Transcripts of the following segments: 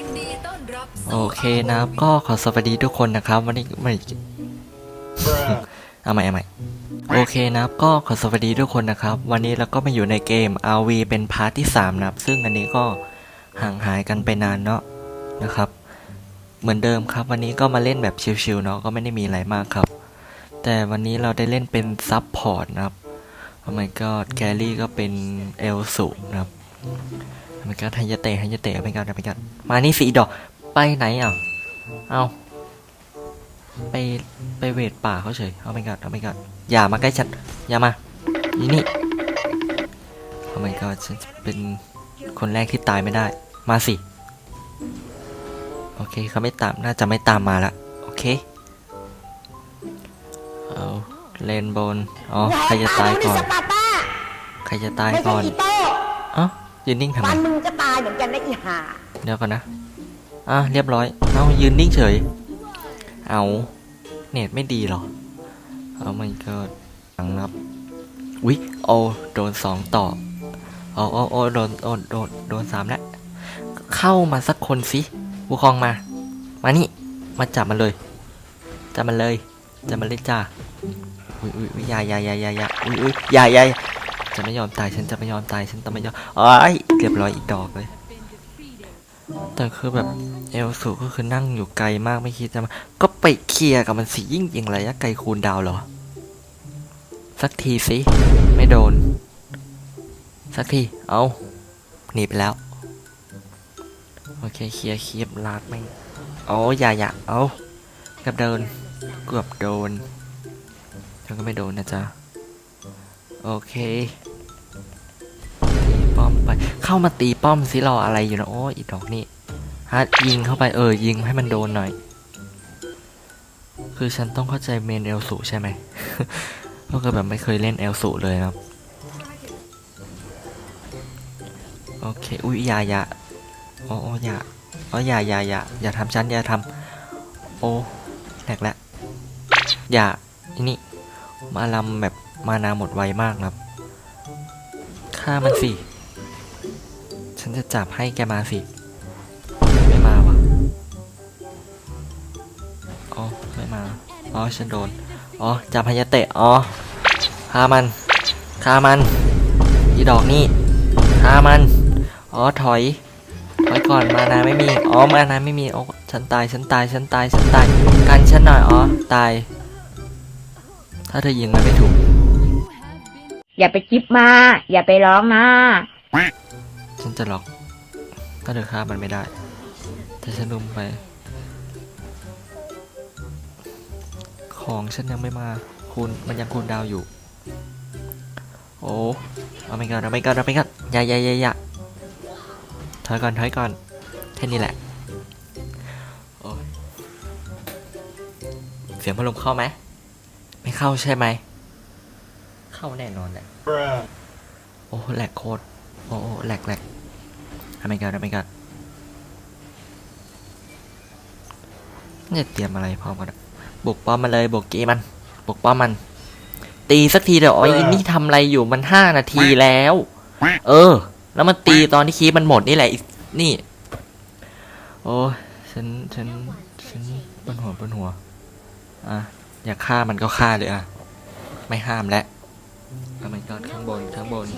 ยินดีต้อนรับโอเคนะครับ ก็ขอสวัสดีทุกคนนะครับ วันนี้ไม่เอาใหม่เอาใหม่โอเคนะครับก็ขอสวัสดีทุกคนนะครับ วันนี้เราก็มาอยู่ในเกม RV เป็นพาร์ทที่ 3 นะครับ ซึ่งอันนี้ก็ห่างหายกันไปนานเนาะนะครับ เหมือนเดิมครับ วันนี้ก็มาเล่นแบบชิลๆเนาะก็ไม่ได้มีอะไรมากครับ แต่วันนี้เราได้เล่นเป็นซับพอร์ตนะครับโอ้ my god แกรี่ก็เป็นเอลสูนะครับ โอ้ my god ฮันยาเตะฮันยาเตะเอาไปกันเอาไปกันมานี่สีดอกไปไหนอะเอาไปไปเวทป่าเขาเฉยเอาไปกัดเอาไปกัดอย่ามาใกล้ฉันอย่ามานี่นี่โอ้ my god ฉันจะเป็นคนแรกที่ตายไม่ได้ มาสิโอเคเขาไม่ตามน่าจะไม่ตามมาละโอเคเอาเลนบนอ๋อใครจะตายก่อนสปาร์ต้าใครจะตายไม่ก่ใช่อนอีโต้เอ้า ยืนนิ่งทำไมฟันมึงก็ตายเหมือนกันนะอีห่าเดี๋ยวก่อนนะ อะเรียบร้อย เอายืนนิ่งเฉย เอาเน็ตไม่ดีเหรอ เอามันก็หังนับวิโอโดนสองต่อโอ้โอ้โอ้โดนโดนโดนโดนสามแล้วเข้ามาสักคนสิผู้ครองมา มานี่ มาจับมันเลย จับมันเลย จับมันเลยจ้า อุ้ยอุ้ยอุ้ยอยาอยาอยาอยาอยาอุ้ยอุ้ยอยาอยา จะไม่ยอมตายฉันจะไม่ยอมตายฉันจะไม่ยอมอ้ยเรียบร้อยอีกดอกเลย แต่คือแบบเอลสูก็คือนั่งอยู่ไกลมากไม่คิดจะมาก็ไปเคลียร์กับมันสิยิ่งยิงระยะไกลคูณดาวเหรอ สักทีสิ ไม่โดน สักที เอาหนีไปแล้ว โอเคเคลียร์เคลียร์ลากไม่โอ้อย่าอย่าเอากับโดนเกือบโดนฉันก็ไม่โดนนะจ๊ะ โอเคตีป้อมไป เข้ามาตีป้อมสิรออะไรอยู่นะ โอ้อีดอกนี่ฮัดยิงเข้าไปเออ ยิงให้มันโดนหน่อย คือฉันต้องเข้าใจเมนเอลสูใช่ไหมก็คือแบบไม่เคยเล่นเอลสูเลยนะครับโอเค อุ้ยอย่าอย่าโอ้โอ้ย่าอ๋ออย่าอย่าอย่าอย่าทำฉันอย่าทำโอ้แหลกแล้วอย่าอีนี่ มาลำแบบ มานาหมดไวมากนะครับฆ่ามันสิ ฉันจะจับให้แกมาสิ ไม่มาวะอ๋อ ไม่มา อ๋อ ฉันโดน อ๋อ จับพยาเตะ อ๋อฆ่ามันฆ่ามันอีดอกนี่ฆ่ามัน อ๋อ ถอย ถอยก่อน มานาไม่มี อ๋อ มานาไม่มี อ๋อ ฉันตาย ฉันตาย ฉันตาย ฉันตาย กันฉันหน่อย อ๋อ ตาย ถ้าเธอยิงมันไม่ถูก อย่าไปจิบมา อย่าไปร้องนะ ฉันจะล็อกถ้าเธอฆ่ามันไม่ได้ แต่ฉันลุมไป ของฉันยังไม่มาคุณมันยังคูณดาวอยู่ โอ้เอาไม่กันเอาไม่กันเอาไม่กันอย่าอย่าอย่าอย่าถอยก่อนถอยก่อนแค่นี้แหละเสียงพัดลมเข้าไหม ไม่เข้าใช่ไหม เข้าแน่นอนแหละโอ้แหลกโคตรโอ้โอ้แหลกแหลกทำไมกันทำไมกันเนี่ยเตรียมอะไรพร้อมกันอะบุกป้อมมันเลยบุกกีมันบุกป้อมมัน ตีสักทีเดี๋ยวอ๋ออินนี่ทำอะไรอยู่มันห้านาทีแล้ว เออ แล้วมันตีตอนที่คีบมันหมดนี่แหละอีนี่ โอ้ยฉันฉันฉันปวดหัวปวดหัว อะ อยากฆ่ามันก็ฆ่าเลยอะ ไม่ห้ามแล้ว ทำไมก่อนข้างบนข้างบน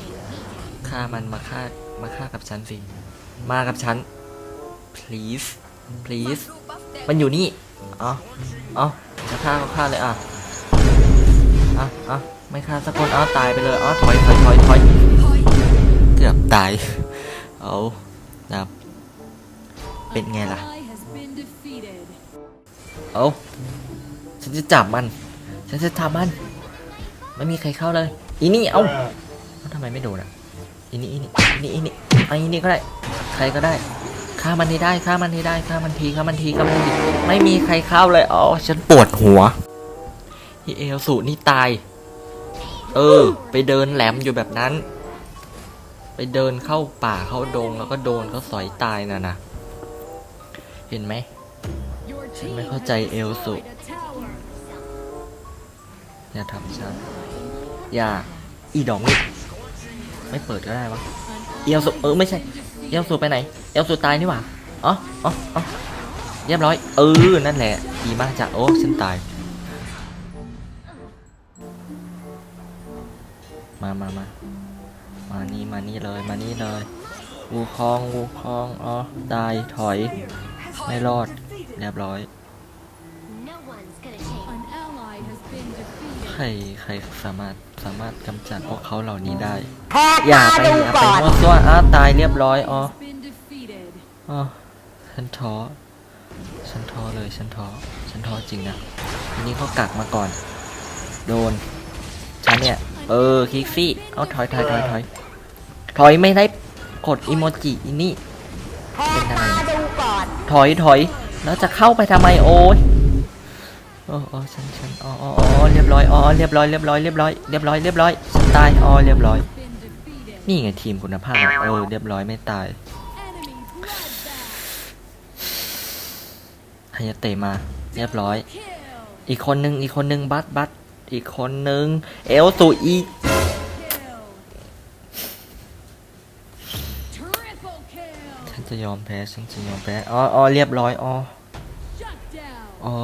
ฆ่ามันมาฆ่ามาฆ่ากับฉันสิ มากับฉัน please please มันอยู่นี่อ๋ออ๋อจะฆ่าก็ฆ่าเลยอะอะอะไม่ฆ่าสักคนอ๋อตายไปเลยอ๋อถอยถอยถอยถอยเกือบตายเอานะครับเป็นไงล่ะเอาฉันจะจับมัน ฉันจะจับมัน ไม่มีใครเข้าเลย อีนี่เอาเอาทำไมไม่โดนอะอีนี่อีนี่อีนี่อีนี่ไอ้นี่ก็ได้ ใครก็ได้ฆ่ามันให้ได้ฆ่ามันให้ได้ฆ่ามันทีฆ่ามันทีฆ่ามันทีไม่มีใครเข้าเลยอ๋อฉันปวดหัวอีเอลสูนี่ตาย เออ ไปเดินแหลมอยู่แบบนั้น ไปเดินเข้าป่าเข้าดงแล้วก็โดนเขาสอยตายน่ะนะเห็นไหมฉันไม่เข้าใจเอลสูอย่าทำฉันอย่า อีดอกนี่ไม่เปิดก็ได้วะเอลสูเออไม่ใช่เอลสูไปไหนเอลสูตายนี่หว่าอ๋ออ๋ออ๋อเรียบร้อยเออนั่นแหละดีมากจ้ะโอ้ฉันตายมามามามานี่มานี่เลยมานี่เลยวูคองวูคองอ๋อตายถอยไม่รอดเรียบร้อย รใครสามารถสามารถกำจัดพวกเขาเหล่านี้ได้แหกอย่าตาไปดูอย่าไปก่อนมั่วซั่วอ้าวตายเรียบร้อยอ๋อ Has been defeated. อ๋อฉันท้อฉันท้อเลยฉันท้อฉันท้อจริงนะทีนี้เขากักมาก่อน โดนฉันเนี่ย เออคิกซี่เอาถอยถอยถอยถอยถอยไม่ได้กดอิโมจิอีนี่แหกตาดูก่อนถอยถอยแล้วจะเข้าไปทำไมโอ้ยโอ้โอ้ฉันฉันอ๋ออ๋อเรียบร้อย อ๋อ เรียบร้อย เรียบร้อย เรียบร้อย เรียบร้อย เรียบร้อยฉันตาย อ๋อ เรียบร้อย นี่ไงทีมคุณภาพ เออ เรียบร้อยไม่ตายฮายาเตะมา เรียบร้อย อีกคนนึง อีกคนนึง บัตบัตอีกคนนึง เอลสูอีฉันจะยอมแพ้ ฉันจะยอมแพ้ อ๋ออ๋อเรียบร้อย อ๋ออ๋อ